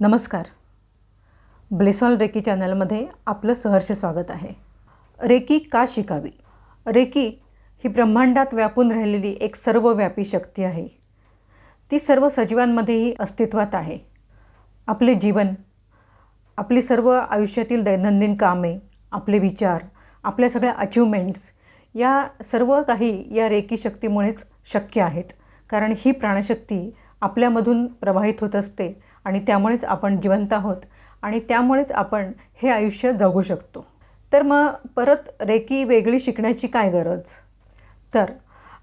नमस्कार. ब्लेसॉल रेकी चॅनलमध्ये आपलं सहर्ष स्वागत आहे. रेकी का शिकावी? रेकी ही ब्रह्मांडात व्यापून राहिलेली एक सर्वव्यापी शक्ती आहे. ती सर्व सजीवांमध्येही अस्तित्वात आहे. आपले जीवन आपली सर्व आयुष्यातील दैनंदिन कामे आपले विचार आपल्या सगळ्या अचिव्हमेंट्स या सर्व काही या रेकी शक्तीमुळेच शक्य आहेत. कारण ही प्राणशक्ती आपल्यामधून प्रवाहित होत असते आणि त्यामुळेच आपण जिवंत आहोत आणि त्यामुळेच आपण हे आयुष्य जगू शकतो. तर मग परत रेकी वेगळी शिकण्याची काय गरज? तर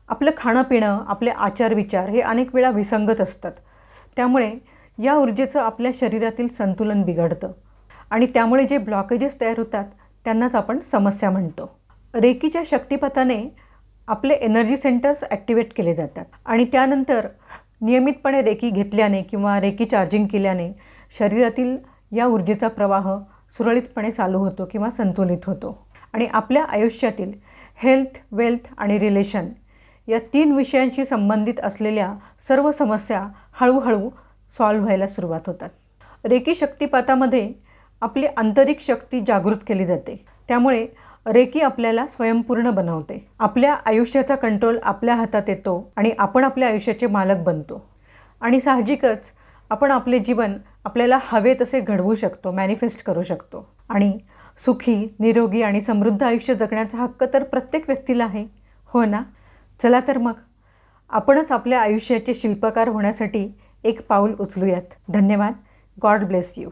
आपलं खाणं पिणं आपले आचार विचार हे अनेक वेळा विसंगत असतात. त्यामुळे या ऊर्जेचं आपल्या शरीरातील संतुलन बिघडतं आणि त्यामुळे जे ब्लॉकेजेस तयार होतात त्यांनाच आपण समस्या म्हणतो. रेकीच्या शक्तिपथाने आपले एनर्जी सेंटर्स ॲक्टिवेट केले जातात आणि त्यानंतर नियमितपणे रेकी घेतल्याने किंवा रेकी चार्जिंग केल्याने शरीरातील या ऊर्जेचा प्रवाह सुरळीतपणे चालू होतो किंवा संतुलित होतो. आणि आपल्या आयुष्यातील हेल्थ वेल्थ आणि रिलेशन या तीन विषयांशी संबंधित असलेल्या सर्व समस्या हळूहळू सॉल्व्ह व्हायला सुरुवात होतात. रेकी शक्तिपातामध्ये आपली आंतरिक शक्ती जागृत केली जाते. त्यामुळे रेकी आपल्याला स्वयंपूर्ण बनवते. आपल्या आयुष्याचा कंट्रोल आपल्या हातात येतो आणि आपण आपल्या आयुष्याचे मालक बनतो. आणि साहजिकच आपण आपले जीवन आपल्याला हवे तसे घडवू शकतो मॅनिफेस्ट करू शकतो. आणि सुखी निरोगी आणि समृद्ध आयुष्य जगण्याचा हक्क तर प्रत्येक व्यक्तीला आहे. हो ना? चला तर मग आपणच आपल्या आयुष्याचे शिल्पकार होण्यासाठी एक पाऊल उचलूयात. धन्यवाद. God bless you